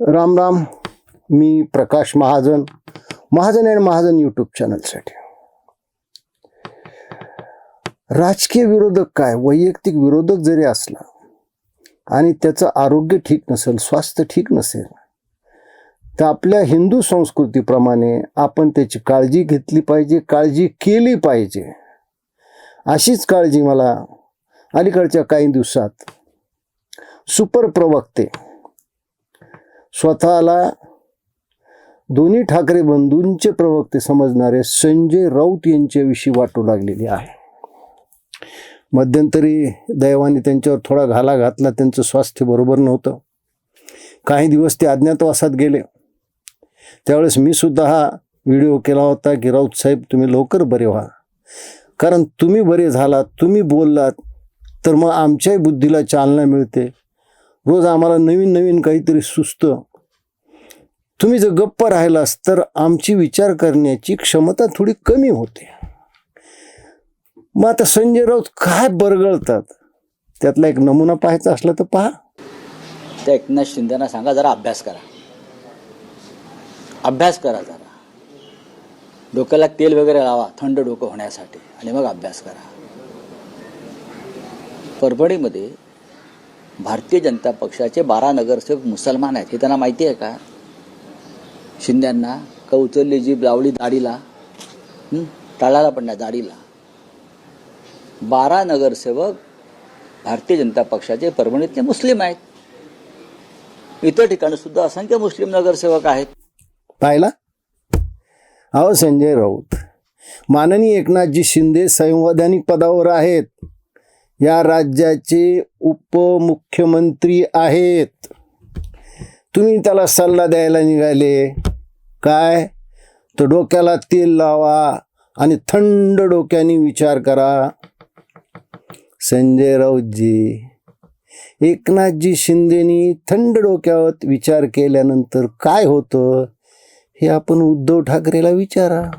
राम राम. मी Prakash Mahajan Mahajan and Mahajan YouTube चॅनलसाठी राजकीय विरोधक काय? वैयक्तिक विरोधक जरी असला आणि त्याचं आरोग्य ठीक नसेल स्वास्थ्य ठीक नसेल तर आपल्या हिंदू संस्कृतीप्रमाणे आपण त्याची काळजी घेतली पाहिजे काळजी केली पाहिजे. अशीच काळजी मला अलीकडच्या काही दिवसात सुपर प्रवक्ते स्वतःला दोन्ही ठाकरे बंधूंचे प्रवक्ते समजणारे संजय राऊत यांच्याविषयी वाटू लागलेली आहे. मध्यंतरी दैवाने त्यांच्यावर थोडा घाला घातला त्यांचं स्वास्थ्य बरोबर नव्हतं. काही दिवस ते अज्ञातवासात गेले. त्यावेळेस मी सुद्धा हा व्हिडिओ केला होता की राऊत साहेब तुम्ही लवकर बरे व्हा. कारण तुम्ही बरे झालात तुम्ही बोललात तर मग आमच्याही बुद्धीला चालना मिळते. रोज आम्हाला नवीन नवीन काहीतरी सुचतं. तुम्ही जर गप्प राहिलास तर आमची विचार करण्याची क्षमता थोडी कमी होते. मग आता संजय राऊत काय बरगळतात? त्यातला एक नमुना पाहायचा असला तर पहा. त्या एकनाथ शिंदेना सांगा जरा अभ्यास करा. अभ्यास करा जरा. डोक्याला तेल वगैरे लावा थंड डोकं होण्यासाठी. आणि मग अभ्यास करा. परभणीमध्ये भारतीय जनता पक्षाचे बारा नगरसेवक मुसलमान आहेत. हे त्यांना माहिती आहे का? शिंद्यांना का उचलली जीभ लावली दाढीला टाळाला पण दाढीला. बारा नगरसेवक भारतीय जनता पक्षाचे परभणीतले मुस्लिम आहेत. इतर ठिकाणी सुद्धा असंख्य मुस्लिम नगरसेवक आहेत. पाहिला? अहो संजय राऊत. माननीय एकनाथजी शिंदे संवैधानिक पदावर आहेत. या राज्याचे उपमुख्यमंत्री आहेत. तुम्ही त्याला सल्ला द्यायला निघाले. काय? तर डोक्याला तेल लावा आणि थंड डोक्याने विचार करा. संजय राऊतजी एकनाथजी शिंदेनी थंड डोक्यावर विचार केल्यानंतर काय होतं? हे आपण उद्धव ठाकरेला विचारा.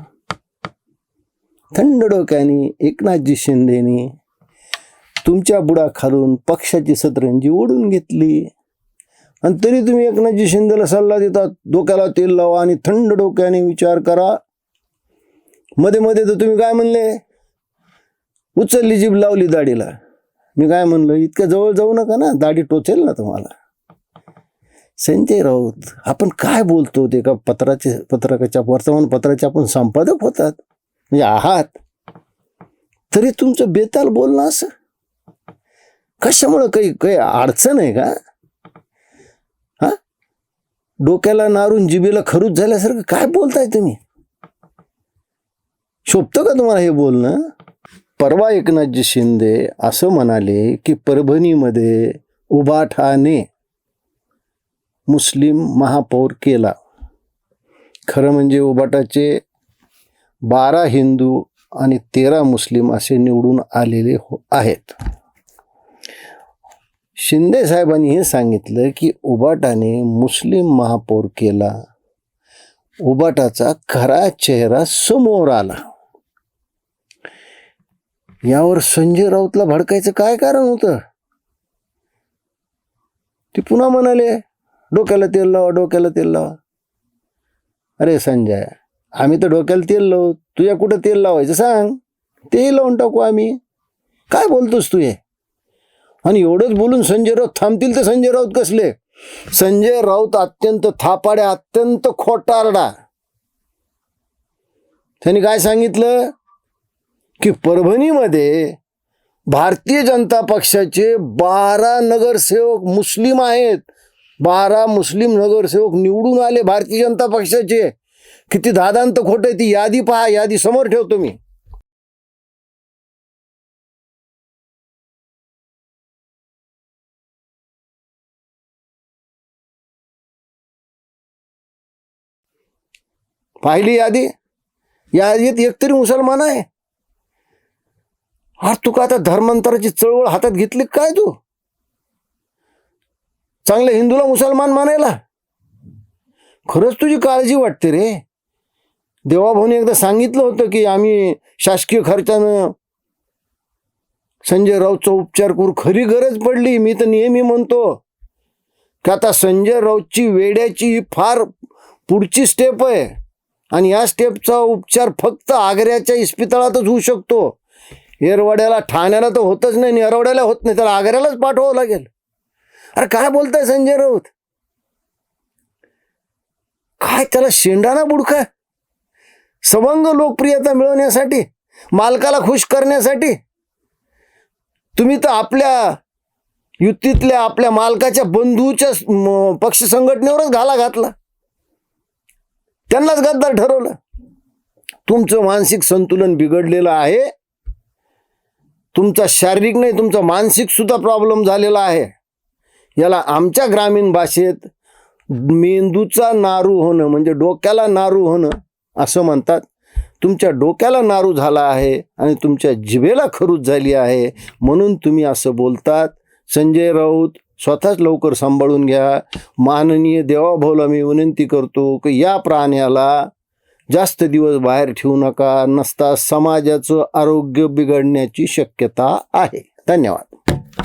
थंड डोक्याने एकनाथजी शिंदेनी तुमच्या बुडाखालून पक्षाची सतरंजी ओढून घेतली. आणि तरी तुम्ही एकनाथजी शिंदेला सल्ला देतात डोक्याला तेल लावा आणि थंड डोक्याने विचार करा. मध्ये मध्ये तर तुम्ही काय म्हणले? उचलली जीभ लावली दाढीला. मी काय म्हणलं इतक्या जवळ जाऊ नका ना दाढी टोचेल ना तुम्हाला. संजय राऊत आपण काय बोलतो? ते का पत्राचे पत्रकाच्या वर्तमानपत्राचे आपण संपादक होतात. म्हणजे आहात. तरी तुमचं बेताल बोलणं असं? कशामुळं काही काही अडचण आहे का? हा? डोक्याला नारून जिबीला खरूच झाल्यासारखं काय बोलताय तुम्ही? शोभतं का तुम्हाला हे बोलणं? परवा एकनाथजी शिंदे असं म्हणाले की परभणीमध्ये उभाठाने मुस्लिम महापौर केला. खरं म्हणजे उबाटाचे बारा हिंदू आणि तेरा मुस्लिम असे निवडून आलेले हो आहेत. शिंदे साहेबांनी हे सांगितलं की उबाटाने मुस्लिम महापौर केला. उबाटाचा खरा चेहरा समोर आला. यावर संजय राऊतला भडकायचं काय कारण होतं? ते पुन्हा म्हणाले डोक्याला तेल लावा डोक्याला तेल लावा. अरे संजय आम्ही तर डोक्याला तेल लावू. तुझ्या कुठं तेल लावायचं सांग? तेही लावून टाकू आम्ही. काय बोलतोस तू हे? आणि एवढंच बोलून संजय राऊत थांबतील तर संजय राऊत कसले? संजय राऊत अत्यंत थापाड्या अत्यंत खोटारडा. त्यांनी काय सांगितलं? की परभणीमध्ये भारतीय जनता पक्षाचे बारा नगरसेवक मुस्लिम आहेत. बारा मुस्लिम नगरसेवक निवडून आले भारतीय जनता पक्षाचे. किती दादांत खोट ती यादी पहा यादी समोर ठेवतो मी. पाहिली यादी? यादीत एकतरी मुसलमान आहे. अरे तू का आता धर्मांतराची चळवळ हातात घेतली काय तू? चांगल्या हिंदूला मुसलमान मानायला. खरंच तुझी काळजी वाटते रे. देवाभाऊने एकदा सांगितलं होतं की आम्ही शासकीय खर्चानं संजय राऊतचा उपचार करू. खरी गरज पडली. मी तर नेहमी म्हणतो की आता संजय राऊतची वेड्याची ही फार पुढची स्टेप आहे. आणि या स्टेपचा उपचार फक्त आग्र्याच्या इस्पितळातच होऊ शकतो. एरवाड्याला ठाण्याला तर होतच नाही आणि होत नाही त्याला आग्र्यालाच पाठवावं लागेल. अरे काय बोलताय संजय राऊत? काय त्याला शेंडाना बुडका? सवंग लोकप्रियता मिळवण्यासाठी मालकाला खुश करण्यासाठी? तुम्ही तर आपल्या युतीतल्या आपल्या मालकाच्या बंधूच्या पक्ष संघटनेवरच घाला घातला. त्यांनाच गद्दार ठरवलं. तुमचं मानसिक संतुलन बिघडलेलं आहे. तुमचा शारीरिक नाही तुमचा मानसिक सुद्धा प्रॉब्लेम झालेला आहे. याला आमच्या ग्रामीण भाषेत मेंदूचा नारू होणं म्हणजे डोक्याला नारू होणं असं म्हणतात. तुमच्या डोक्याला नारू झाला आहे आणि तुमच्या जिभेला खरूच झाली आहे. म्हणून तुम्ही असं बोलतात. संजय राऊत स्वतःच लवकर सांभाळून घ्या. माननीय देवाभाऊला मी विनंती करतो की या प्राण्याला जास्त दिवस बाहेर ठेवू नका नसता समाजाचं आरोग्य बिघडण्याची शक्यता आहे. धन्यवाद.